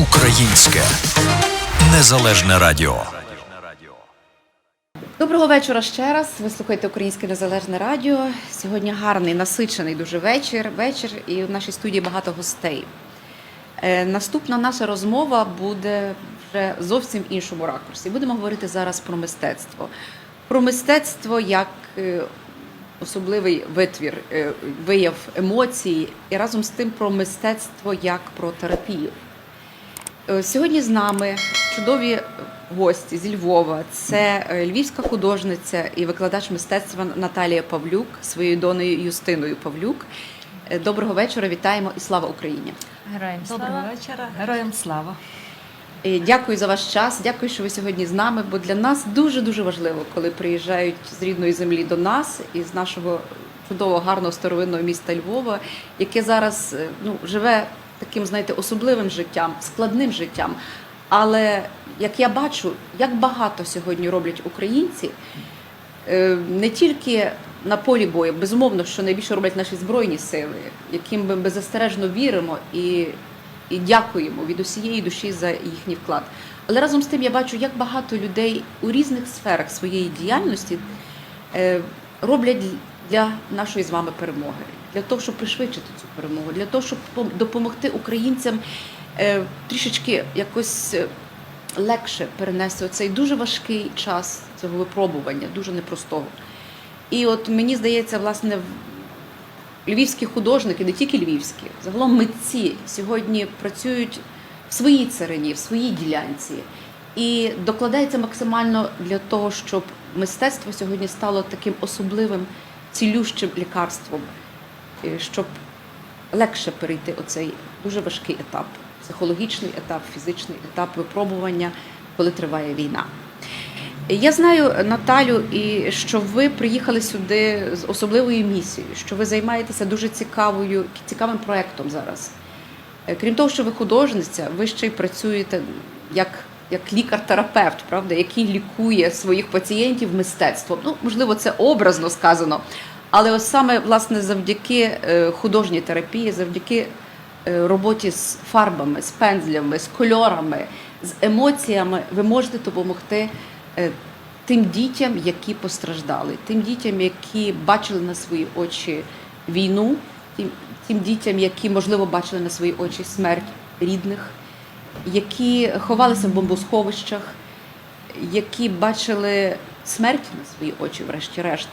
Українське незалежне радіо. Доброго вечора ще раз. Ви слухаєте Українське Незалежне Радіо. Сьогодні гарний, насичений дуже вечір. Вечір, і в нашій студії багато гостей. Е, Наступна наша розмова буде вже зовсім іншому ракурсі. Будемо говорити зараз про мистецтво. Про мистецтво як е, особливий витвір, е, вияв емоцій, і разом з тим про мистецтво як про терапію. Е, Сьогодні з нами чудові гості зі Львова. Це е, львівська художниця і викладач мистецтва Наталія Павлюк своєю доною Юстиною Павлюк. Е, Доброго вечора, вітаємо і слава Україні! Героям Доброго вечора. Героям слава. Дякую за ваш час. Дякую, що ви сьогодні з нами. Бо для нас дуже дуже важливо, коли приїжджають з рідної землі до нас із нашого чудового, гарного старовинного міста Львова, яке зараз ну живе таким, знаєте, особливим життям, складним життям. Але як я бачу, як багато сьогодні роблять українці, е, не тільки на полі бою, безумовно, що найбільше роблять наші збройні сили, яким ми беззастережно віримо і, і дякуємо від усієї душі за їхній вклад. Але разом з тим я бачу, як багато людей у різних сферах своєї діяльності е, роблять для нашої з вами перемоги, для того, щоб пришвидшити цю перемогу, для того, щоб допомогти українцям е, трішечки якось е, легше перенести цей дуже важкий час цього випробування, дуже непростого. І от мені здається, власне, львівські художники, не тільки львівські, загалом митці сьогодні працюють в своїй царині, в своїй ділянці. І докладається максимально для того, щоб мистецтво сьогодні стало таким особливим цілющим лікарством, щоб легше перейти оцей дуже важкий етап, психологічний етап, фізичний етап випробування, коли триває війна. Я знаю, Наталю, і що ви приїхали сюди з особливою місією, що ви займаєтеся дуже цікавою, цікавим проєктом зараз. Е, Крім того, що ви художниця, ви ще й працюєте як, як лікар-терапевт, правда, який лікує своїх пацієнтів мистецтвом. Ну, можливо, це образно сказано. Але ось саме власне завдяки е, художній терапії, завдяки е, роботі з фарбами, з пензлями, з кольорами, з емоціями, ви можете допомогти е, тим дітям, які постраждали, тим дітям, які бачили на свої очі війну, тим, тим дітям, які можливо бачили на свої очі смерть рідних, які ховалися в бомбосховищах, які бачили смерть на свої очі, врешті-решт.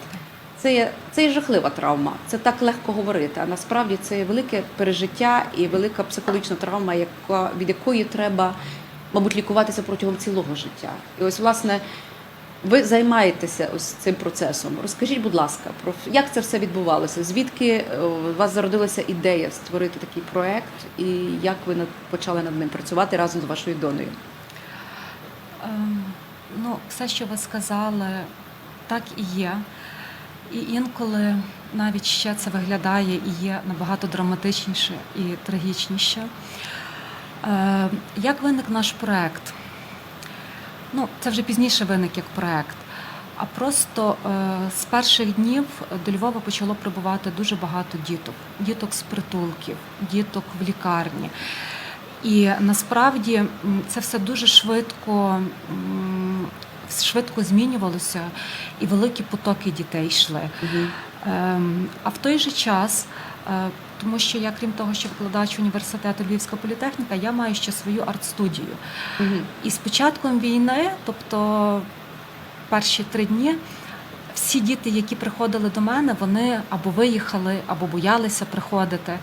Це є, це є жахлива травма. Це так легко говорити. А насправді це є велике пережиття і велика психологічна травма, яка, від якої треба, мабуть, лікуватися протягом цілого життя. І ось, власне, ви займаєтеся ось цим процесом. Розкажіть, будь ласка, про як це все відбувалося? Звідки е, у вас зародилася ідея створити такий проект, і як ви почали над ним працювати разом з вашою донею? Ем, Ну, все, що ви сказали, так і є. І інколи навіть ще це виглядає і є набагато драматичніше і трагічніше. Е, Як виник наш проект? Ну, це вже пізніше виник як проект. А просто е, з перших днів до Львова почало прибувати дуже багато діток, діток з притулків, діток в лікарні. І насправді це все дуже швидко, швидко змінювалося, і великі потоки дітей йшли. Ем, А в той же час, е, тому що я, крім того, що викладач університету Львівська політехніка, я маю ще свою арт-студію. І з початком війни, тобто перші три дні, всі діти, які приходили до мене, вони або виїхали, або боялися приходити.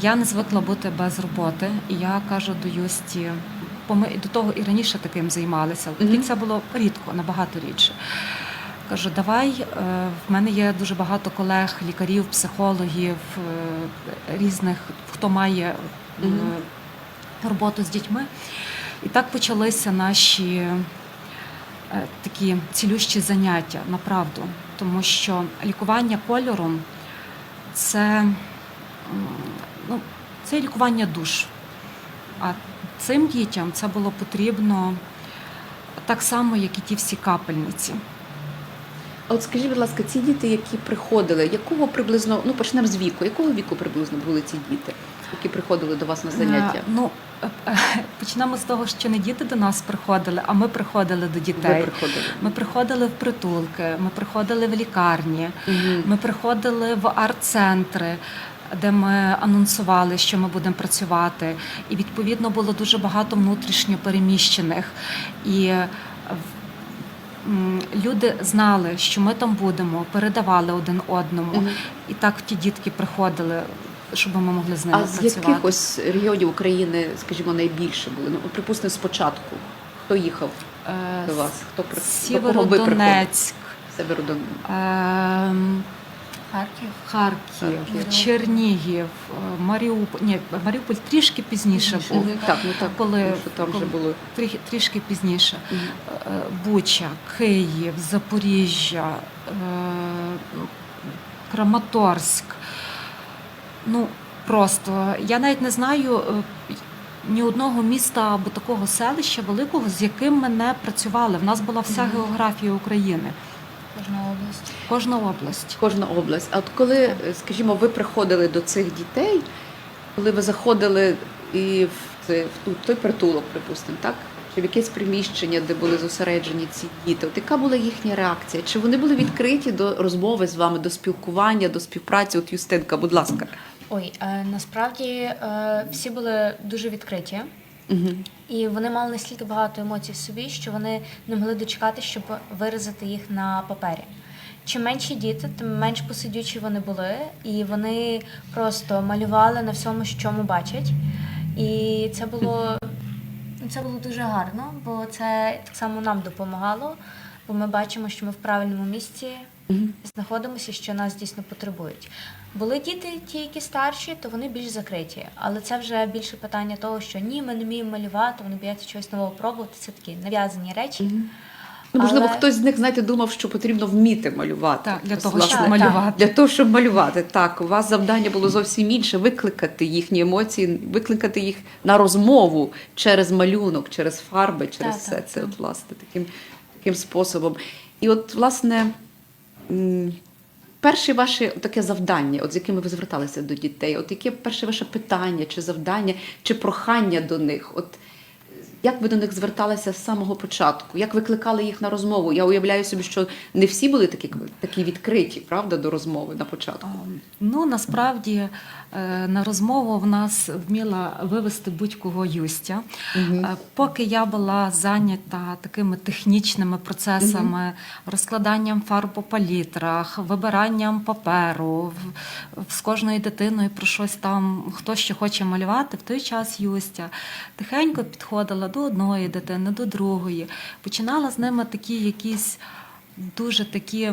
Я не звикла бути без роботи, і я кажу до Юсті, бо ми до того і раніше таким займалися, але тоді це було рідко, набагато рідше. Кажу, давай, е, в мене є дуже багато колег, лікарів, психологів, е, різних, хто має е, роботу з дітьми. І так почалися наші такі цілющі заняття, направду. Тому що лікування кольором це, ну, це лікування душ. А цим дітям це було потрібно так само, як і ті всі капельниці. А от скажіть, будь ласка, ці діти, які приходили, якого приблизно, ну почнемо з віку, якого віку приблизно були ці діти? які приходили до вас на заняття? Е, Ну, е, е, почнемо з того, що не діти до нас приходили, а ми приходили до Ви дітей. приходили. Ми приходили в притулки, ми приходили в лікарні, Мгм. ми приходили в арт-центри, де ми анонсували, що ми будемо працювати. І відповідно було дуже багато внутрішньо переміщених. І е, люди знали, що ми там будемо, передавали один одному. Мгм. І так ті дітки приходили, щоб ми могли з ними А з працювати. яких ось регіонів України, скажімо, найбільше були? Ну, припустимо, спочатку. Хто їхав Е, до вас? Хто? Сєвєродонецьк, Северодонецьк. ем, Харків. Харків, Харків. Чернігів, е, Маріуполь. Ні, Маріуполь трішки пізніше був. Так, ну так, Коли- що там вже було. Трішки пізніше. Мгм. Е, Буча, Київ, Запоріжжя, е, Краматорськ. Ну, просто я навіть не знаю е, ні одного міста або такого селища великого, з яким ми не працювали. В нас була вся географія України, Кожна область. кожна область. Кожна область. А от коли, е, скажімо, ви приходили до цих дітей, коли ви заходили і в, це, в ту- той притулок, припустимо, так? Чи в якесь приміщення, де були зосереджені ці діти, от яка була їхня реакція? Чи вони були відкриті до розмови з вами, до спілкування, до співпраці? От Юстинка, будь ласка. Ой, е, насправді е, всі були дуже відкриті, Угу. і вони мали настільки багато емоцій в собі, що вони не могли дочекати, щоб виразити їх на папері. Чим менші діти, тим менш посидючі вони були, і вони просто малювали на всьому, що бачать. І це було, це було дуже гарно, бо це так само нам допомагало, бо ми бачимо, що ми в правильному місці знаходимося, що нас дійсно потребують. Були діти, ті, які старші, то вони більш закриті. Але це вже більше питання того, що ні, ми не вміємо малювати, вони бояться чогось нового пробувати. Це такі нав'язані речі. Ну, можливо, Але- хтось з них, знаєте, думав, що потрібно вміти малювати. Так, для того, власне, щоб Так, малювати. Для того, щоб малювати, так, у вас завдання було зовсім інше викликати їхні емоції, викликати їх на розмову через малюнок, через фарби, через Так, все так, це, так. от, власне, таким, таким способом. І от, власне, перше ваше таке завдання, от з якими ви зверталися до дітей, от яке перше ваше питання, чи завдання, чи прохання до них? От як ви до них зверталися з самого початку? Як викликали їх на розмову? Я уявляю собі, що не всі були такі, такі відкриті, правда, до розмови на початку. Ну насправді е, на розмову в нас вміла вивести будь-кого Юстя. Е, Поки я була зайнята такими технічними процесами, розкладанням фарб по палітрах, вибиранням паперу, з кожною дитиною про щось там, хто що хоче малювати, в той час Юстя тихенько підходила до одної дитини, до другої, починала з ними такі якісь дуже такі,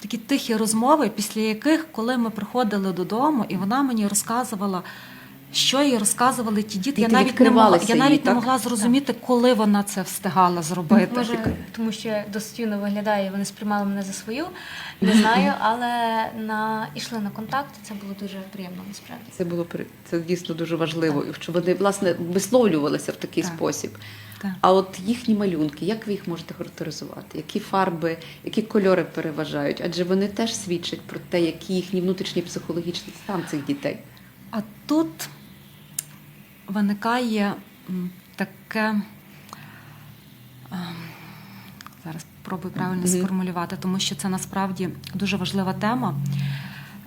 такі тихі розмови, після яких, коли ми приходили додому, і вона мені розказувала, що їй розказували ті діти. Я навіть не могла, я навіть не могла зрозуміти, коли вона це встигала зробити. Може, тому що я досить юно виглядаю, вони сприймали мене за свою. Не знаю, але на ішли на контакт. Це було дуже приємно насправді. Це було при- це дійсно дуже важливо, і що вони власне висловлювалися в такий Так. спосіб. Так. А от їхні малюнки, як ви їх можете характеризувати? Які фарби, які кольори переважають? Адже вони теж свідчать про те, який їхній внутрішній психологічний стан цих дітей. А тут виникає таке. ем, Зараз спробую правильно Мгм. сформулювати, тому що це насправді дуже важлива тема.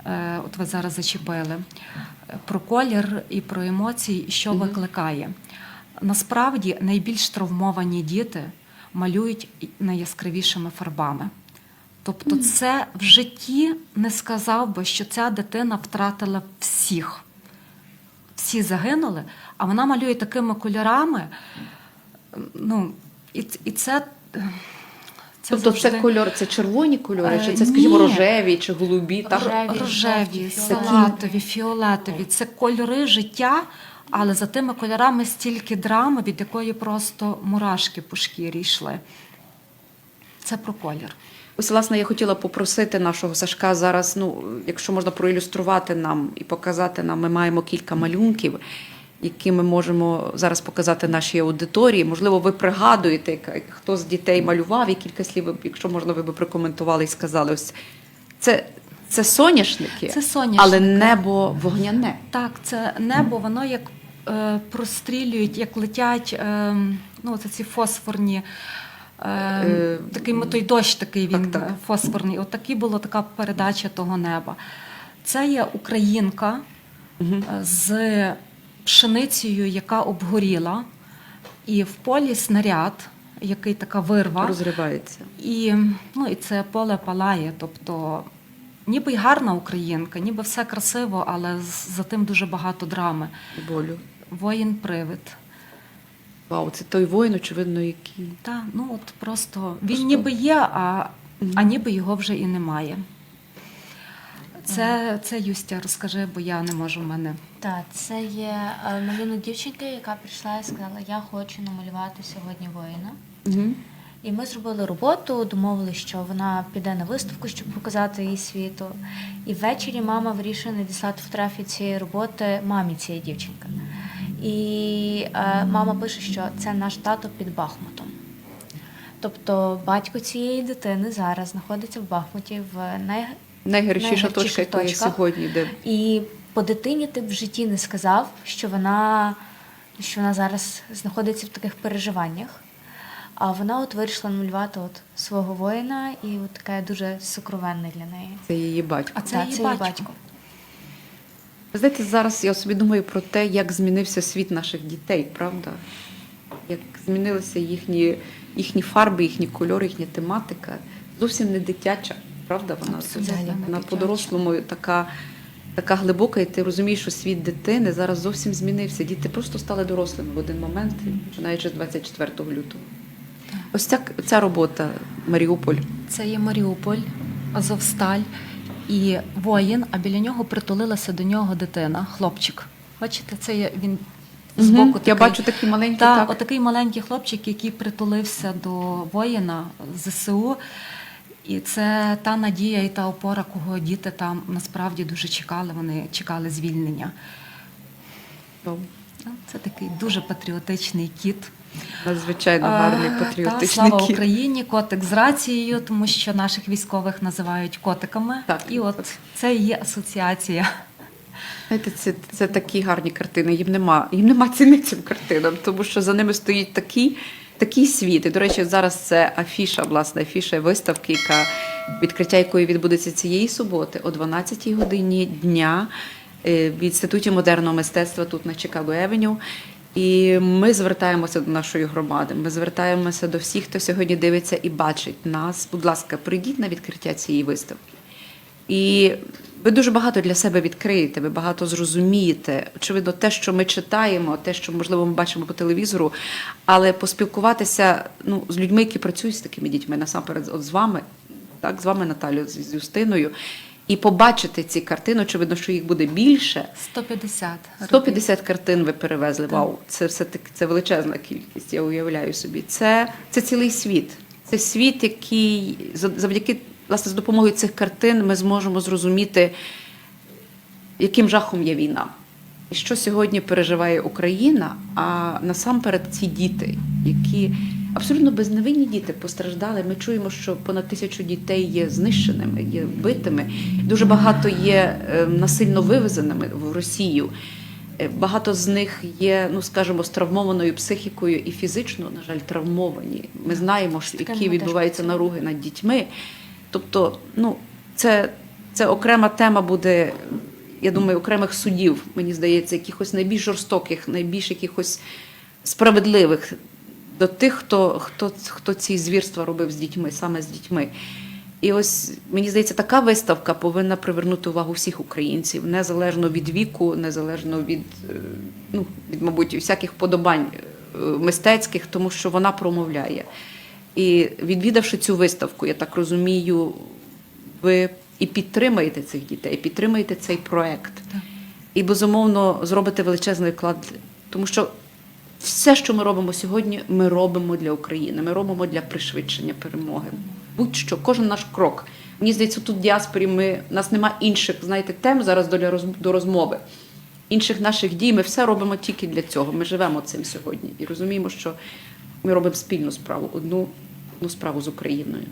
Е, От ви зараз зачепили про колір і про емоції, що Мгм. викликає. Насправді найбільш травмовані діти малюють найяскравішими фарбами. Тобто, це в житті не сказав би, що ця дитина втратила всіх. Всі загинули, а вона малює такими кольорами. Ну, і, і це. е, це тобто це кольор, це червоні кольори, Е, чи це, скажімо, ні. рожеві чи голубі? Так? Рожеві. рожеві, салатові, фіолетові. Це кольори життя, але за тими кольорами стільки драми, від якої просто мурашки по шкірі йшли. Це про колір. Ось, власне, я хотіла попросити нашого Сашка зараз, ну, якщо можна проілюструвати нам і показати нам, ми маємо кілька малюнків, які ми можемо зараз показати нашій аудиторії. Можливо, ви пригадуєте, хто з дітей малював, і кілька слів, якщо можна, ви б прокоментували і сказали. Ось це, Це соняшники, Це соняшники. але небо вогняне. Так, це небо, воно як е, прострілюють, як летять е, ну, це ці фосфорні. Е, Е, такий мо- той дощ такий він так, так. фосфорний. От такі була така передача того неба. Це є українка е, з пшеницею, яка обгоріла, і в полі снаряд, який така вирва. Розривається. І, ну, і це поле палає. Тобто, ніби й гарна українка, ніби все красиво, але за тим дуже багато драми. Болю. Воїн-привид. Вау, це той воїн, очевидно, який. Та, ну от просто він Просто- ніби є, а, а ніби його вже і немає. Це, це Юстя, розкажи, бо я не можу в мене. Так, це є е, малюнок дівчинки, яка прийшла і сказала, я хочу намалювати сьогодні воїна. Угу. І ми зробили роботу, домовилися, що вона піде на виставку, щоб показати її світу. І ввечері мама вирішує надіслати фотографії цієї роботи мамі цієї дівчинки. І е, мама пише, що це наш тато під Бахмутом. Тобто батько цієї дитини зараз знаходиться в Бахмуті в най... Найгарячіша точка, яка є сьогодні, де І по дитині ти б в житті не сказав, що вона, що вона зараз знаходиться в таких переживаннях. А вона от вирішила намалювати от свого воїна, і от таке дуже сокровенне для неї. це її батько. А це Так, її її батько. Ви знаєте, зараз я собі думаю про те, як змінився світ наших дітей, правда? Як змінилися їхні, їхні фарби, їхні кольори, їхня тематика. Зовсім не дитяча, правда? Вона Абсолютно вона по-дорослому така, така глибока, і ти розумієш, що світ дитини зараз зовсім змінився. Діти просто стали дорослими в один момент, починаючи з 24 лютого. Ось ця, ця робота Маріуполь. Це є Маріуполь, Азовсталь і воїн, а біля нього притулилася до нього дитина, хлопчик. Бачите, це є він збоку. Мгм. такий. Я бачу такі маленькі, Та, так. отакий маленький хлопчик, який притулився до воїна ЗСУ. І це та надія і та опора, кого діти там насправді дуже чекали. Вони чекали звільнення. Це такий дуже патріотичний кіт. Надзвичайно гарний патріотичний та, слава кіт. Україні, котик з рацією, тому що наших військових називають котиками. Так. І от це є асоціація. Знаєте, це, це такі гарні картини. Їм нема, їм нема ціни цим картинам, тому що за ними стоїть такий, такий світ. І, до речі, зараз це афіша, власне, афіша виставки, яка відкриття якої відбудеться цієї суботи о 12-й годині дня е, в інституті модерного мистецтва тут на Чикаго Евеню. І ми звертаємося до нашої громади. Ми звертаємося до всіх, хто сьогодні дивиться і бачить нас. Будь ласка, прийдіть на відкриття цієї виставки. І ви дуже багато для себе відкриєте, ви багато зрозумієте. Очевидно, те, що ми читаємо, те, що можливо ми бачимо по телевізору, але поспілкуватися ну, з людьми, які працюють з такими дітьми, насамперед, от з вами, так, з вами, Наталю, з, Юстиною, і побачити ці картини, очевидно, що їх буде більше. 150. 150 картин ви перевезли. Вау, це все таки це величезна кількість. Я уявляю собі. Це, це цілий світ. Це світ, який за- завдяки власне з допомогою цих картин ми зможемо зрозуміти, яким жахом є війна. І що сьогодні переживає Україна, а насамперед ці діти, які абсолютно безневинні діти постраждали. Ми чуємо, що понад тисячу дітей є знищеними, є вбитими. Дуже багато є е, насильно вивезеними в Росію. Е, Багато з них є, ну скажімо, з травмованою психікою і фізично, на жаль, травмовані. Ми знаємо, що які відбуваються наруги над дітьми. Тобто, ну, це, це окрема тема буде, я думаю, окремих судів, мені здається, якихось найбільш жорстоких, найбільш якихось справедливих до тих, хто, хто, хто ці звірства робив з дітьми, саме з дітьми. І ось мені здається, така виставка повинна привернути увагу всіх українців, незалежно від віку, незалежно від, е, ну, від мабуть, всяких подобань е, мистецьких, тому що вона промовляє. І відвідавши цю виставку, я так розумію, ви і підтримаєте цих дітей, підтримаєте цей проект. І безумовно зробите величезний вклад, тому що все, що ми робимо сьогодні, ми робимо для України. Ми робимо для пришвидшення перемоги. Будь-що, кожен наш крок. Мені здається, тут в діаспорі ми у нас нема інших, знаєте, тем зараз до, до розмови. Інших наших дій ми все робимо тільки для цього. Ми живемо цим сьогодні і розуміємо, що ми робимо спільну справу, одну, одну справу з Україною.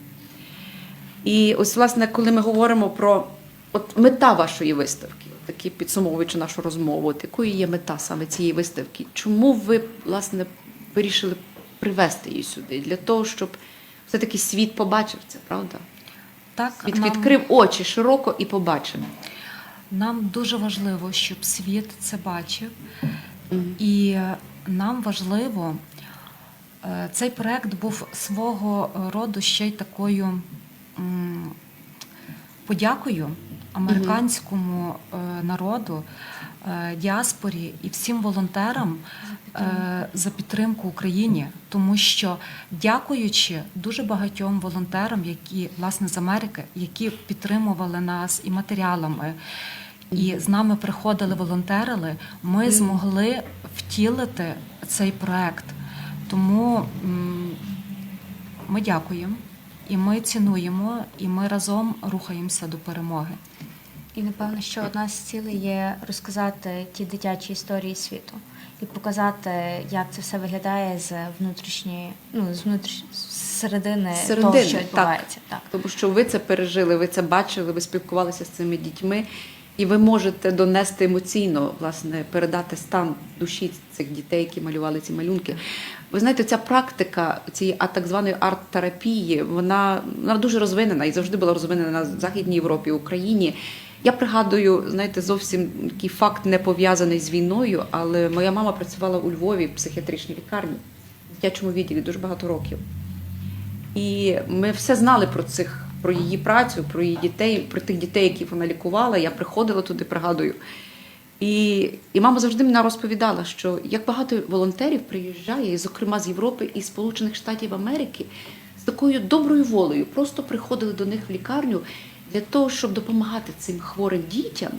І ось, власне, коли ми говоримо про от мета вашої виставки, такі підсумовуючи нашу розмову, от якою є мета саме цієї виставки? Чому ви власне вирішили привезти її сюди? Для того, щоб все-таки світ побачив це, правда? Так, Світ нам- відкрив очі широко і побачив. Нам дуже важливо, щоб світ це бачив, і нам важливо, е, цей проект був свого роду ще й такою подякою американському е, народу, е, діаспорі і всім волонтерам е, за підтримку Україні, тому що дякуючи дуже багатьом волонтерам, які власне з Америки, які підтримували нас і матеріалами. І з нами приходили волонтерили, ми змогли втілити цей проект. Тому ми дякуємо, і ми цінуємо, і ми разом рухаємося до перемоги. І напевно, що одна з цілей є розказати ті дитячі історії світу і показати, як це все виглядає з внутрішньої, ну з внутрішньої середини, того, що так. відбувається. Так. Тому що ви це пережили, ви це бачили, ви спілкувалися з цими дітьми, і ви можете донести емоційно, власне, передати стан душі цих дітей, які малювали ці малюнки. Ви знаєте, ця практика цієї а, так званої арт-терапії, вона, вона дуже розвинена і завжди була розвинена в Західній Європі, Україні. Я пригадую, знаєте, зовсім такий факт не пов'язаний з війною, але моя мама працювала у Львові в психіатричній лікарні, в дитячому відділі дуже багато років. І ми все знали про цих про її працю, про її дітей, про тих дітей, яких вона лікувала. Я приходила туди, пригадую. І, і мама завжди мене розповідала, що як багато волонтерів приїжджає, зокрема з Європи і Сполучених Штатів Америки, з такою доброю волею, просто приходили до них в лікарню для того, щоб допомагати цим хворим дітям,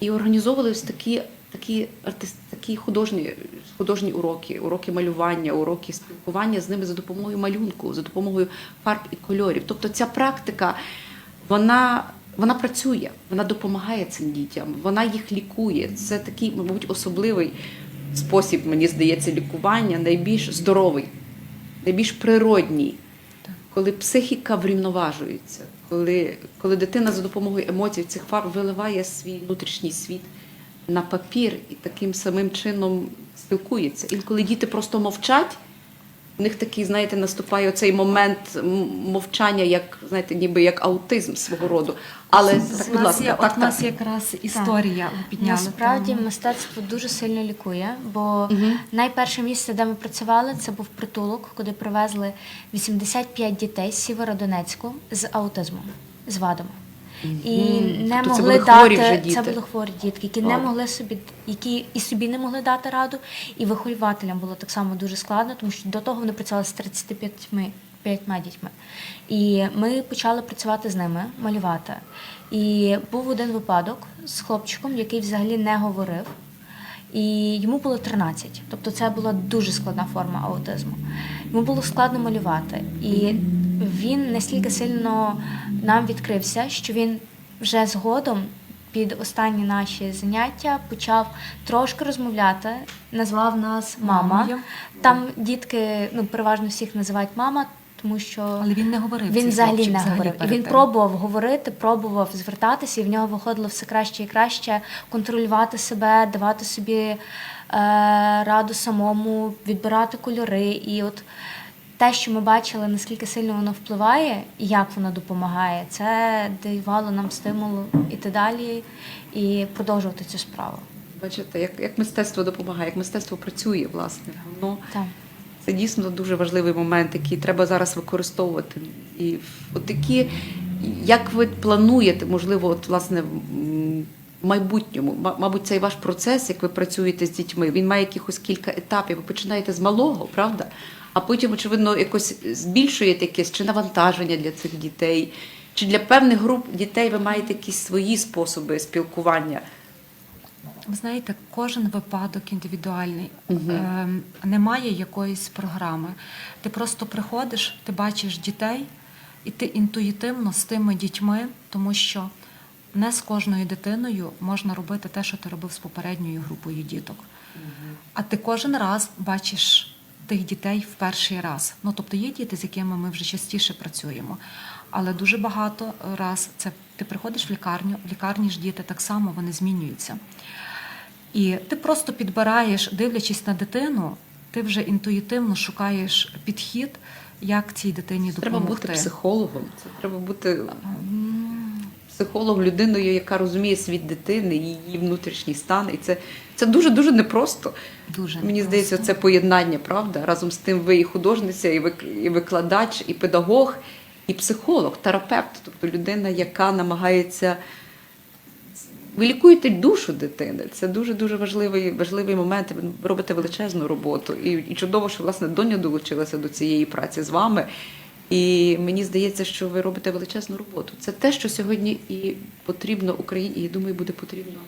і організовували такі, такі, артист, такі художні, художні уроки, уроки малювання, уроки спілкування з ними за допомогою малюнку, за допомогою фарб і кольорів. Тобто ця практика, вона, вона працює, вона допомагає цим дітям, вона їх лікує. Це такий, мабуть, особливий спосіб, мені здається, лікування, найбільш здоровий, найбільш природній коли психіка врівноважується, коли, коли дитина за допомогою емоцій цих фарб виливає свій внутрішній світ на папір і таким самим чином спілкується. Інколи діти просто мовчать, у них такий, знаєте, наступає оцей момент мовчання, як знаєте, ніби як аутизм свого роду. Але Так, будь нас ласка, є, так, у нас так. якраз історія ви підняли. Насправді мистецтво дуже сильно лікує, бо Мгм. найперше місце, де ми працювали, це був притулок, куди привезли 85 дітей з Сєвєродонецьку з аутизмом, з вадами. І не Тобто це могли хворі дати вже діти? це були хворі дітки, які не могли собі, які і собі не могли дати раду, і вихователям було так само дуже складно, тому що до того вони працювали з 35 п'ятьма дітьми. І ми почали працювати з ними, малювати. І був один випадок з хлопчиком, який взагалі не говорив. І йому було 13. Тобто це була дуже складна форма аутизму. Йому було складно малювати. І він настільки сильно нам відкрився, що він вже згодом під останні наші заняття почав трошки розмовляти, назвав нас мама. Там дітки ну, переважно всіх називають мама, тому що Але він не говорив. він взагалі не взагалі говорив. І він пробував говорити, пробував звертатися, і в нього виходило все краще і краще контролювати себе, давати собі е, раду самому, відбирати кольори. І от те, що ми бачили, наскільки сильно воно впливає і як воно допомагає, це давало нам стимул іти далі і продовжувати цю справу. Бачите, як, як мистецтво допомагає, як мистецтво працює, власне. Воно Так. Це дійсно дуже важливий момент, який треба зараз використовувати. І от такі, як ви плануєте, можливо, от власне в майбутньому, мабуть, цей ваш процес, як ви працюєте з дітьми, він має якихось кілька етапів. Ви починаєте з малого, правда? А потім, очевидно, якось збільшуєте якесь чи навантаження для цих дітей, чи для певних груп дітей ви маєте якісь свої способи спілкування. Ви знаєте, кожен випадок індивідуальний. Мгм. Ем, немає якоїсь програми. Ти просто приходиш, ти бачиш дітей, і ти інтуїтивно з тими дітьми, тому що не з кожною дитиною можна робити те, що ти робив з попередньою групою діток. А ти кожен раз бачиш тих дітей в перший раз. Ну тобто є діти, з якими ми вже частіше працюємо. Але дуже багато раз це Ти приходиш в лікарню, в лікарні ж діти так само вони змінюються. І ти просто підбираєш, дивлячись на дитину, ти вже інтуїтивно шукаєш підхід, як цій дитині Треба бути психологом. Це треба бути психологом, людиною, яка розуміє світ дитини, її внутрішній стан. І це, це дуже дуже непросто. Дуже Мені непросто. здається, це поєднання, правда? Разом з тим, ви і художниця, і викладач, і педагог, і психолог, терапевт, тобто людина, яка намагається. Ви лікуєте душу дитини. Це дуже дуже важливий важливий момент. Ви робите величезну роботу. І, і чудово, що власне доня долучилася до цієї праці з вами. І мені здається, що ви робите величезну роботу. Це те, що сьогодні і потрібно Україні, і я думаю, буде потрібно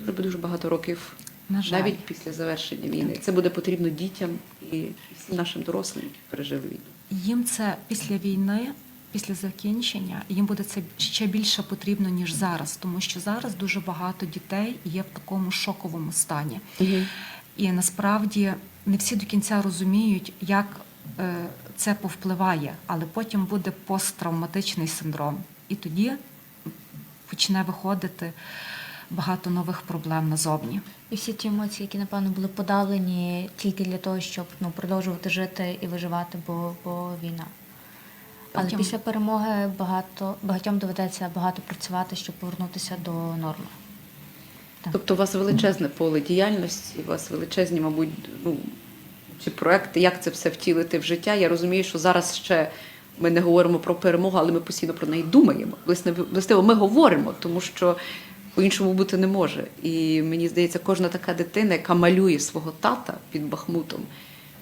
дуже дуже багато років, На жаль. навіть після завершення війни. Це буде потрібно дітям і всім нашим дорослим, які пережили війну. Їм це після війни, після закінчення, їм буде це ще більше потрібно, ніж зараз, тому що зараз дуже багато дітей є в такому шоковому стані. І насправді не всі до кінця розуміють, як е, це повпливає, але потім буде посттравматичний синдром. І тоді почне виходити багато нових проблем назовні. І всі ті емоції, які напевно були подавлені тільки для того, щоб ну продовжувати жити і виживати, бо, бо війна. Але Потім- після перемоги багато багатьом доведеться багато працювати, щоб повернутися до норми. Тобто у вас величезне поле діяльності, у вас величезні, мабуть, ну, чи проекти, як це все втілити в життя. Я розумію, що зараз ще ми не говоримо про перемогу, але ми постійно про неї думаємо. Власне, ми говоримо, тому що по-іншому бути не може. І мені здається, кожна така дитина, яка малює свого тата під Бахмутом,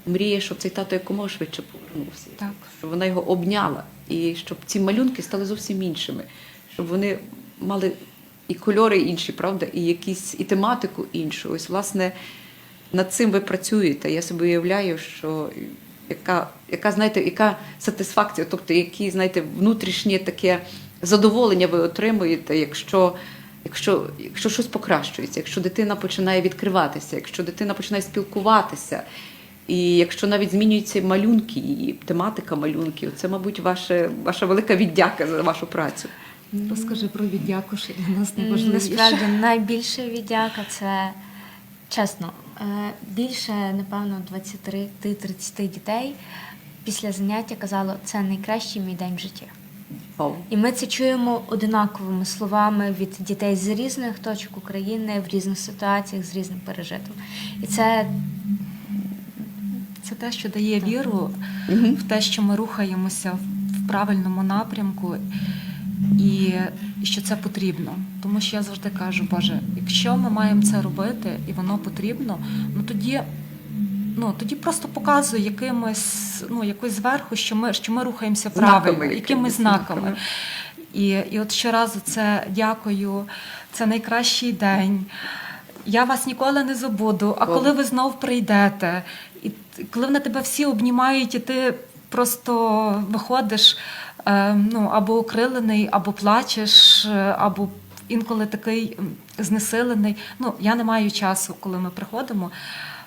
мріє, щоб цей тато якомога швидше повернувся. Так. Щоб вона його обняла, і щоб ці малюнки стали зовсім іншими, щоб вони мали і кольори інші, правда, і якісь і тематику іншу. Ось, власне, над цим ви працюєте. Я собі уявляю, що яка, яка знаєте, яка сатисфакція, тобто які, знаєте, внутрішнє таке задоволення ви отримуєте, якщо. Якщо, якщо щось покращується, якщо дитина починає відкриватися, якщо дитина починає спілкуватися, і якщо навіть змінюються малюнки, і тематика малюнків, це, мабуть, ваше, ваша велика віддяка за вашу працю. Розкажи про віддяку, що для нас найважливіше. Насправді найбільша віддяка це чесно. е, Більше, напевно, 20-30 дітей після заняття казало, це найкращий мій день в житті. Вау. І ми це чуємо одинаковими словами від дітей з різних точок України, в різних ситуаціях, з різним пережитом. І це Це те, що дає віру в те, що ми рухаємося в- правильному напрямку, і що це потрібно. Тому що я завжди кажу, Боже, якщо ми маємо це робити і воно потрібно, ну тоді. Ну тоді просто показує якимось, ну якось зверху, що ми що ми рухаємося правильно, якимись знаками. І, і от щоразу це дякую, це найкращий день. Я вас ніколи не забуду. А коли ви знов прийдете, і коли вони тебе всі обнімають, і ти просто виходиш е, ну, або окрилений, або плачеш, е, або інколи такий знесилений. Ну, я не маю часу, коли ми приходимо.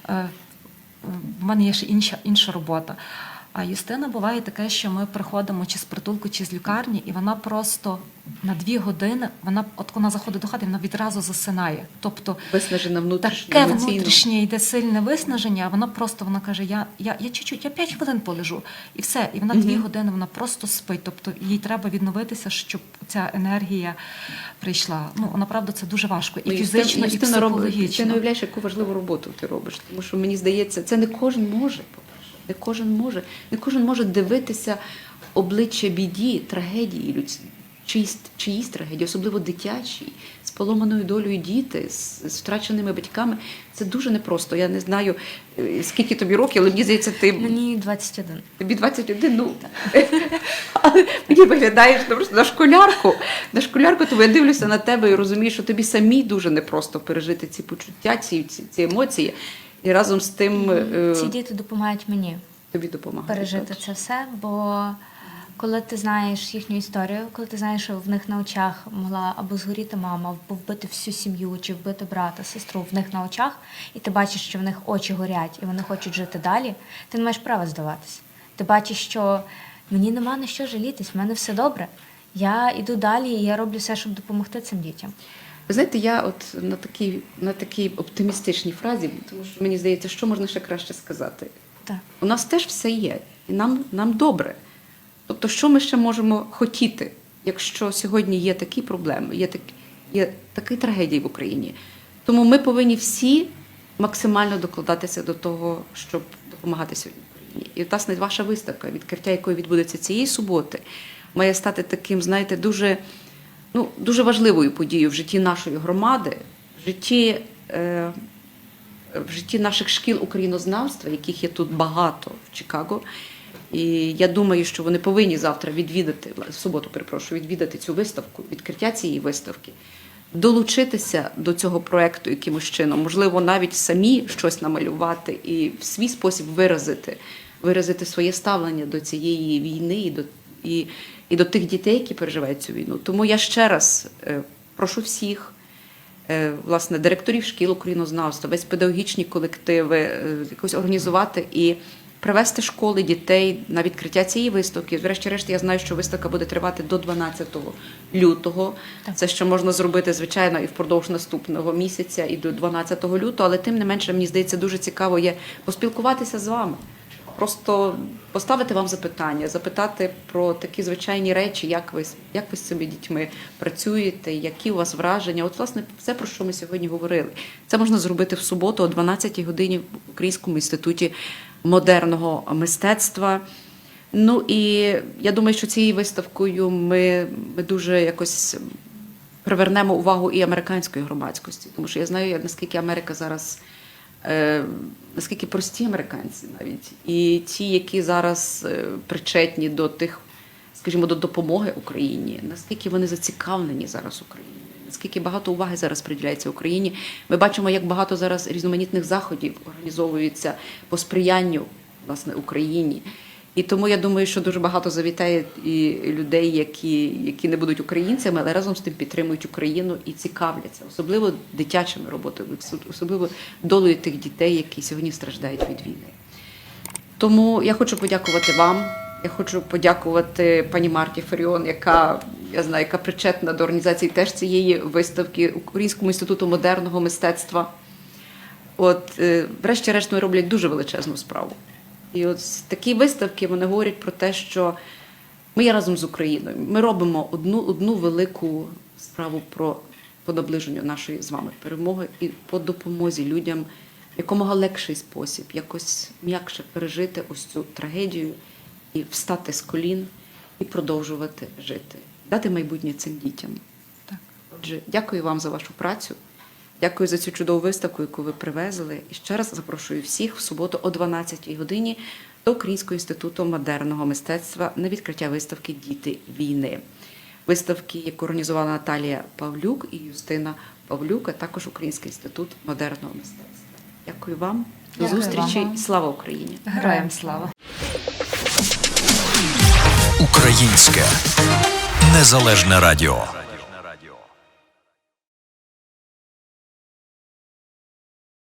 Е, в мене є ще інша, інша робота. А Юстина буває таке, що ми приходимо чи з притулку, чи з лікарні, і вона просто на дві години, вона от вона заходить до хати, вона відразу засинає. Тобто Виснажена внутрішньо, таке емоційно. внутрішнє йде сильне виснаження, а вона просто вона каже: Я, я, я чуть-чуть, я 5 хвилин полежу, і все. І вона дві години вона просто спить. Тобто їй треба відновитися, щоб ця енергія прийшла. Ну направду це дуже важко і Ну, фізично, і Юстина робить- Ти не уявляєш, яку важливу роботу ти робиш. Тому що мені здається, це не кожен може, Не кожен може. Не кожен може дивитися обличчя біді, трагедії людські. Чиїсь, чиїсь трагедії, особливо дитячі, з поломаною долею діти, з, з втраченими батьками. Це дуже непросто. Я не знаю, е, скільки тобі років, але мені здається, ти мені 21. Тобі 21, ну але мені виглядаєш ну, просто на школярку. На школярку, тому я дивлюся на тебе і розумію, що тобі самі дуже непросто пережити ці почуття, ці, ці, ці емоції. І разом з тим е, Ці діти допомагають мені тобі допомагають. пережити так? це все, бо коли ти знаєш їхню історію, коли ти знаєш, що в них на очах могла або згоріти мама, або вбити всю сім'ю, чи вбити брата, сестру в них на очах, і ти бачиш, що в них очі горять і вони хочуть жити далі, ти не маєш права здаватися. Ти бачиш, що мені нема на що жалітись, в мене все добре. Я йду далі, і я роблю все, щоб допомогти цим дітям. Ви знаєте, я от на такій, на такій оптимістичній фразі, тому що мені здається, що можна ще краще сказати. Так. У нас теж все є, і нам, нам добре. Тобто, що ми ще можемо хотіти, якщо сьогодні є такі проблеми, є, так, є такі трагедії в Україні. Тому ми повинні всі максимально докладатися до того, щоб допомагати сьогодні Україні. І власне ваша виставка, відкриття якої відбудеться цієї суботи, має стати таким, знаєте, дуже, ну, дуже важливою подією в житті нашої громади, в житті. Е, в житті наших шкіл українознавства, яких є тут багато в Чикаго. І я думаю, що вони повинні завтра відвідати, в суботу, перепрошую, відвідати цю виставку, відкриття цієї виставки, долучитися до цього проекту якимось чином, можливо, навіть самі щось намалювати і в свій спосіб виразити, виразити своє ставлення до цієї війни і до, і, і до тих дітей, які переживають цю війну. Тому я ще раз е, прошу всіх е, власне директорів шкіл українознавства, весь педагогічні колективи, е, якось організувати і привести школи дітей на відкриття цієї виставки. Врешті-решт, я знаю, що виставка буде тривати до 12 лютого. Це ще можна зробити, звичайно, і впродовж наступного місяця, і до 12 лютого, але тим не менше, мені здається, дуже цікаво є поспілкуватися з вами. Просто поставити вам запитання, запитати про такі звичайні речі, як ви, як ви з цими дітьми працюєте, які у вас враження. От, власне, все, про що ми сьогодні говорили. Це можна зробити в суботу о 12-й годині в Українському інституті модерного мистецтва. Ну і я думаю, що цією виставкою ми, ми дуже якось привернемо увагу і американської громадськості, тому що я знаю, наскільки Америка зараз, наскільки прості американці навіть, і ті, які зараз е, причетні до тих, скажімо, до допомоги Україні, наскільки вони зацікавлені зараз Україні. Наскільки багато уваги зараз приділяється Україні, ми бачимо, як багато зараз різноманітних заходів організовується по сприянню власне Україні. І тому я думаю, що дуже багато завітає і людей, які, які не будуть українцями, але разом з тим підтримують Україну і цікавляться, особливо дитячими роботами, особливо долею тих дітей, які сьогодні страждають від війни. Тому я хочу подякувати вам. Я хочу подякувати пані Марті Фаріон, яка я знаю, яка причетна до організації теж цієї виставки Українському інституту модерного мистецтва. От, е, врешті-решт, вони роблять дуже величезну справу. І от такі виставки вони говорять про те, що ми є разом з Україною. Ми робимо одну, одну велику справу про по наближенню нашої з вами перемоги і по допомозі людям в якомога легший спосіб, якось м'якше пережити ось цю трагедію і встати з колін і продовжувати жити, дати майбутнє цим дітям. Так. Отже, дякую вам за вашу працю. Дякую за цю чудову виставку, яку ви привезли. І ще раз запрошую всіх в суботу о 12 годині до Українського інституту модерного мистецтва на відкриття виставки Діти війни. Виставки, яку організувала Наталія Павлюк і Юстина Павлюк, а також Український інститут модерного мистецтва. Дякую вам. До Дякую зустрічі. вам. і Слава Україні! Героям слава! Українське незалежне радіо.